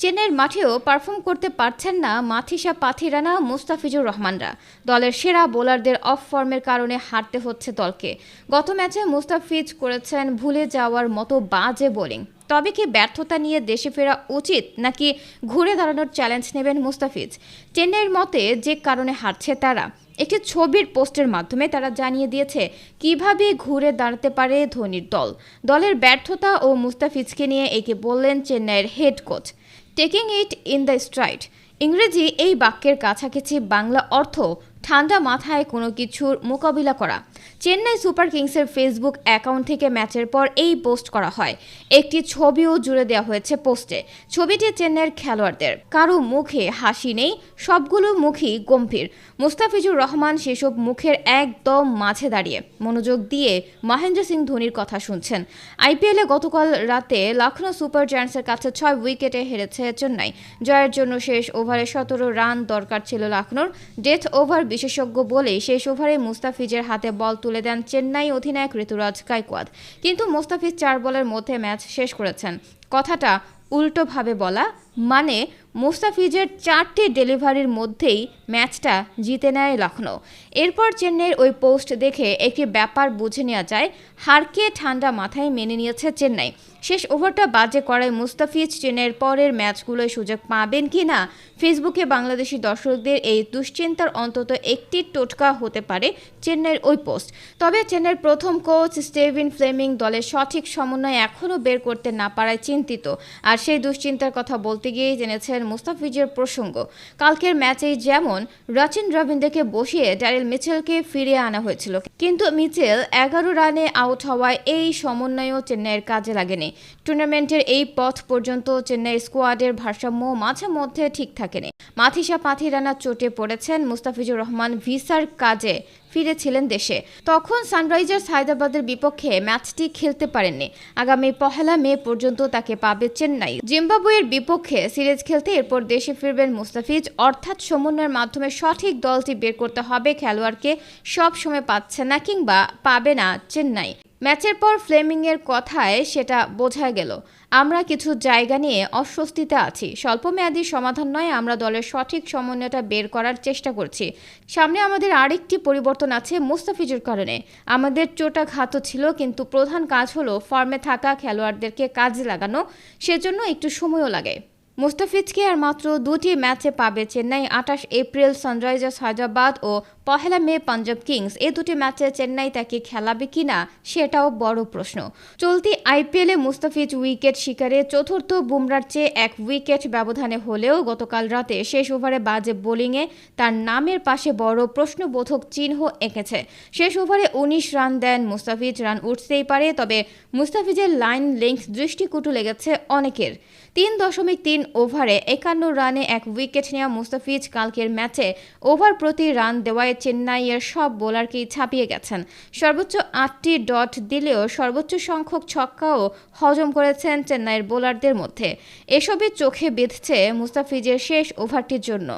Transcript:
চেন্নাইয়ের মাঠেও পারফর্ম করতে পারছেন না মাথিসা পাথিরানা, মুস্তাফিজুর রহমানরা। দলের সেরা বোলারদের অফ ফর্মের কারণে হারতে হচ্ছে দলকে। গত ম্যাচে মুস্তাফিজ করেছেন ভুলে যাওয়ার মতো বাজে বোলিং। তবে কি ব্যর্থতা নিয়ে দেশে ফেরা উচিত, নাকি ঘুরে দাঁড়ানোর চ্যালেঞ্জ নেবেন মুস্তাফিজ? চেন্নাইয়ের মতে যে কারণে হারছে তারা। একটি ছবির পোস্টের মাধ্যমে তারা জানিয়ে দিয়েছে, কীভাবে ঘুরে দাঁড়াতে পারে ধোনির দল। দলের ব্যর্থতা ও মুস্তাফিজকে নিয়ে একে বললেন চেন্নাইয়ের head coach. Taking it in the straight ইংরেজি এই বাক্যের কাছাকাছি বাংলা অর্থ ঠান্ডা মাথায় কোনো কিছুর মোকাবিলা করা। চেন্নাই সুপার কিংসের ফেসবুক অ্যাকাউন্ট থেকে ম্যাচের পর এই পোস্ট করা হয়। একটি ছবিও জুড়ে দেওয়া হয়েছে পোস্টে। ছবিটি চেন্নাইয়ের খেলোয়াড়দের। কারও মুখে হাসি নেই, সবগুলো মুখই গম্ভীর। মুস্তাফিজুর রহমান সেসব মুখের একদম মাঝে দাঁড়িয়ে। মনোযোগ দিয়ে মহেন্দ্র সিং ধোনির কথা শুনছেন। আইপিএলে গতকাল রাতে লখনৌ সুপার জায়ান্টসের কাছে ছয় উইকেটে হেরেছে চেন্নাই। জয়ের জন্য শেষ ওভারে সতেরো রান দরকার ছিল লখনৌর। ডেথ ওভার বিশেষজ্ঞ বলে শেষ ওভারে মুস্তাফিজের হাতে বল তুলে দেন চেন্নাই অধিনায়ক ঋতুরাজ গাইকোয়াদ। কিন্তু মুস্তাফিজ চার বলের মধ্যে ম্যাচ শেষ করেছেন। কথাটা উল্টোভাবে বলা মানে মুস্তাফিজের চারটি ডেলিভারির মধ্যেই ম্যাচটা জিতে নেয় লখনৌ এরপর চেন্নাইয়ের ওই পোস্ট দেখে একটি ব্যাপার বুঝে নেওয়া যায়, হারকে ঠান্ডা মাথায় মেনে নিয়েছে চেন্নাই। শেষ ওভারটা বাজে করায় মুস্তাফিজ চেন্নাইয়ের পরের ম্যাচগুলোয় সুযোগ পাবেন কি না? ফেসবুকে বাংলাদেশি দর্শকদের এই দুশ্চিন্তার অন্তত একটি টোটকা হতে পারে চেন্নাইয়ের ওই পোস্ট। তবে চেন্নাইয়ের প্রথম কোচ স্টেভিন ফ্লেমিং দলের সঠিক সমন্বয় এখনও বের করতে না পারায় চিন্তিত। আর সেই দুশ্চিন্তার কথা বলতে গিয়েই জেনেছেন মুস্তাফিজের প্রসঙ্গ। কালকের ম্যাচেই যেমন রচিন রবীন্দ্রকে বসিয়ে ড্যারেল মিচেলকে ফিরিয়ে আনা হয়েছিল, কিন্তু মিচেল এগারো রানে আউট হওয়ায় এই সমন্বয়ও চেন্নাইয়ের কাজে লাগেনি। টুর্নামেন্টের এই পথ পর্যন্ত চেন্নাই স্কোয়াডের ভারসাম্য মাঝে মধ্যে ঠিক থাকেনি। মাথিসা পাথিরানা চোটে পড়েছেন মুস্তাফিজুর রহমান ভিসার কাজে ফিরেছিলেন দেশে। তখন সানরাইজার্স হায়দ্রাবাদের বিপক্ষে ম্যাচটি খেলতে পারেননি। আগামী পহেলা মে পর্যন্ত তাকে পাবে চেন্নাই। জিম্বাবুয়ের বিপক্ষে সিরিজ খেলতে এরপর দেশে ফিরবেন মুস্তাফিজ। অর্থাৎ সমন্বয়ের মাধ্যমে সঠিক দলটি বের করতে হবে। খেলোয়াড়কে সব সময় পাচ্ছে না কিংবা পাবে না চেন্নাই। ম্যাচের পর ফ্লেমিংয়ের কথায় সেটা বোঝা গেল। আমরা কিছু জায়গা নিয়ে অস্বস্তিতে আছি। স্বল্পমেয়াদী সমাধান নয়, আমরা দলের সঠিক সমন্বয়টা বের করার চেষ্টা করছি। সামনে আমাদের আরেকটি পরিবর্তন আছে মুস্তাফিজুর কারণে। আমাদের চোটাঘাত ছিল, কিন্তু প্রধান কাজ হলো ফর্মে থাকা খেলোয়াড়দেরকে কাজে লাগানো, সেজন্য একটু সময়ও লাগে। মুস্তাফিজকে আর মাত্র দুটি ম্যাচে পাবে চেন্নাই, আঠাশ এপ্রিল সানরাইজার্স, হায়দ্রাবাদ ও পহেলা মে পাঞ্জাব কিংস, এ দুটি ম্যাচে চেন্নাই তাকে খেলাবে কিনা সেটাও বড় প্রশ্ন। চলতি আইপিএলে মুস্তাফিজ উইকেট শিকারে চতুর্থ বুমরার চেয়ে এক উইকেট ব্যবধানে হলেও গতকাল রাতে শেষ ওভারে বাজে বোলিংয়ে তার নামের পাশে বড় প্রশ্নবোধক চিহ্ন এঁকেছে। শেষ ওভারে উনিশ রান দেন মুস্তাফিজ, রান উঠতেই পারে, তবে মুস্তাফিজের লাইন লেংথ দৃষ্টিকুটু লেগেছে অনেকের। তিন দশমিক তিন ওভারে একান্ন রানে এক উইকেট নেওয়া মুস্তাফিজ কালকের ম্যাচে ওভার প্রতি রান দেওয়ায় চেন্নাইয়ের সব বোলারকেই ছাপিয়ে গেছেন। সর্বোচ্চ আটটি ডট দিলেও সর্বোচ্চ সংখ্যক ছক্কাও হজম করেছেন চেন্নাইয়ের বোলারদের মধ্যে। এসবই চোখে বিঁধছে মুস্তাফিজের শেষ ওভারটির জন্য।